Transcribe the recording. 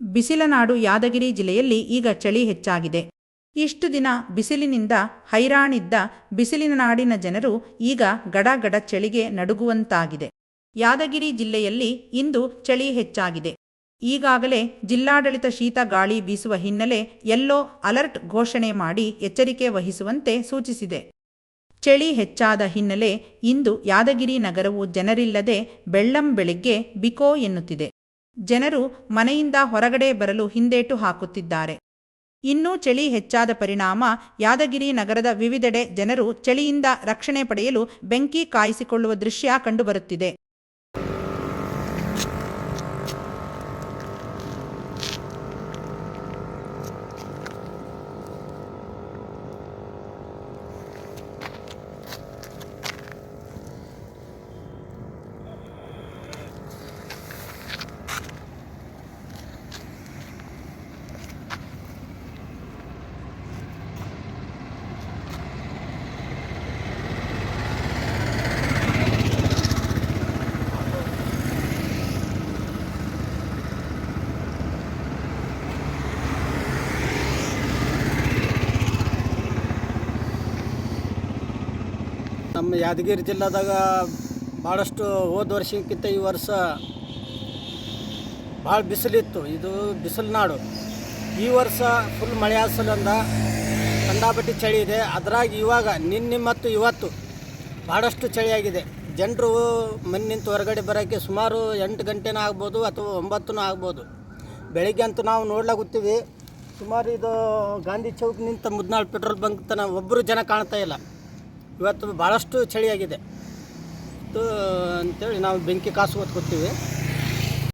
ಬಿಸಿಲನಾಡು ಯಾದಗಿರಿ ಜಿಲ್ಲೆಯಲ್ಲಿ ಈಗ ಚಳಿ ಹೆಚ್ಚಾಗಿದೆ. ಇಷ್ಟು ದಿನ ಬಿಸಿಲಿನಿಂದ ಹೈರಾಣಿದ್ದ ಬಿಸಿಲಿನ ನಾಡಿನ ಜನರು ಈಗ ಗಡಗಡ ಚಳಿಗೆ ನಡುಗುವಂತಾಗಿದೆ. ಯಾದಗಿರಿ ಜಿಲ್ಲೆಯಲ್ಲಿ ಇಂದು ಚಳಿ ಹೆಚ್ಚಾಗಿದೆ. ಈಗಾಗಲೇ ಜಿಲ್ಲಾಡಳಿತ ಶೀತ ಗಾಳಿ ಬೀಸುವ ಹಿನ್ನೆಲೆ ಎಲ್ಲೋ ಅಲರ್ಟ್ ಘೋಷಣೆ ಮಾಡಿ ಎಚ್ಚರಿಕೆ ವಹಿಸುವಂತೆ ಸೂಚಿಸಿದೆ. ಚಳಿ ಹೆಚ್ಚಾದ ಹಿನ್ನೆಲೆ ಇಂದು ಯಾದಗಿರಿ ನಗರವು ಜನರಿಲ್ಲದೆ ಬೆಳ್ಳಂ ಬೆಳಿಗ್ಗೆ ಬಿಕೋ ಎನ್ನುತ್ತಿದೆ. ಜನರು ಮನೆಯಿಂದ ಹೊರಗಡೆ ಬರಲು ಹಿಂದೇಟು ಹಾಕುತ್ತಿದ್ದಾರೆ. ಇನ್ನೂ ಚಳಿ ಹೆಚ್ಚಾದ ಪರಿಣಾಮ ಯಾದಗಿರಿ ನಗರದ ವಿವಿಧೆಡೆ ಜನರು ಚಳಿಯಿಂದ ರಕ್ಷಣೆ ಪಡೆಯಲು ಬೆಂಕಿ ಕಾಯಿಸಿಕೊಳ್ಳುವ ದೃಶ್ಯ ಕಂಡುಬರುತ್ತಿದೆ. ನಮ್ಮ ಯಾದಗಿರಿ ಜಿಲ್ಲಾದಾಗ ಭಾಳಷ್ಟು ಹೋದ ವರ್ಷಕ್ಕಿಂತ ಈ ವರ್ಷ ಭಾಳ ಬಿಸಿಲಿತ್ತು. ಇದು ಬಿಸಿಲು ನಾಡು. ಈ ವರ್ಷ ಫುಲ್ ಮಳೆ ಕಂಡಾಪಟ್ಟಿ ಚಳಿ ಇದೆ. ಅದ್ರಾಗ ಇವಾಗ, ನಿನ್ನೆ ಮತ್ತು ಇವತ್ತು ಭಾಳಷ್ಟು ಚಳಿಯಾಗಿದೆ ಜನರು ಮನೆ ನಿಂತು ಹೊರಗಡೆ ಬರೋಕ್ಕೆ ಸುಮಾರು ಎಂಟು ಗಂಟೆನೂ ಆಗ್ಬೋದು ಅಥವಾ ಒಂಬತ್ತೂ ಆಗ್ಬೋದು. ಬೆಳಿಗ್ಗೆ ಅಂತೂ ನಾವು ನೋಡ್ಲಾಗುತ್ತೀವಿ. ಸುಮಾರು ಇದು ಗಾಂಧಿ ಚೌಕ್ ನಿಂತ ಮುದ್ನಾಳ್ ಪೆಟ್ರೋಲ್ ಬಂಕ್ ತನ ಒಬ್ಬರು ಜನ ಕಾಣ್ತಾ ಇಲ್ಲ. ಇವತ್ತು ಭಾಳಷ್ಟು ಚಳಿಯಾಗಿದೆ. ಅಂತೇಳಿ ನಾವು ಬೆಂಕಿ ಕಾಸು ಹೊತ್ಕೊತೀವಿ.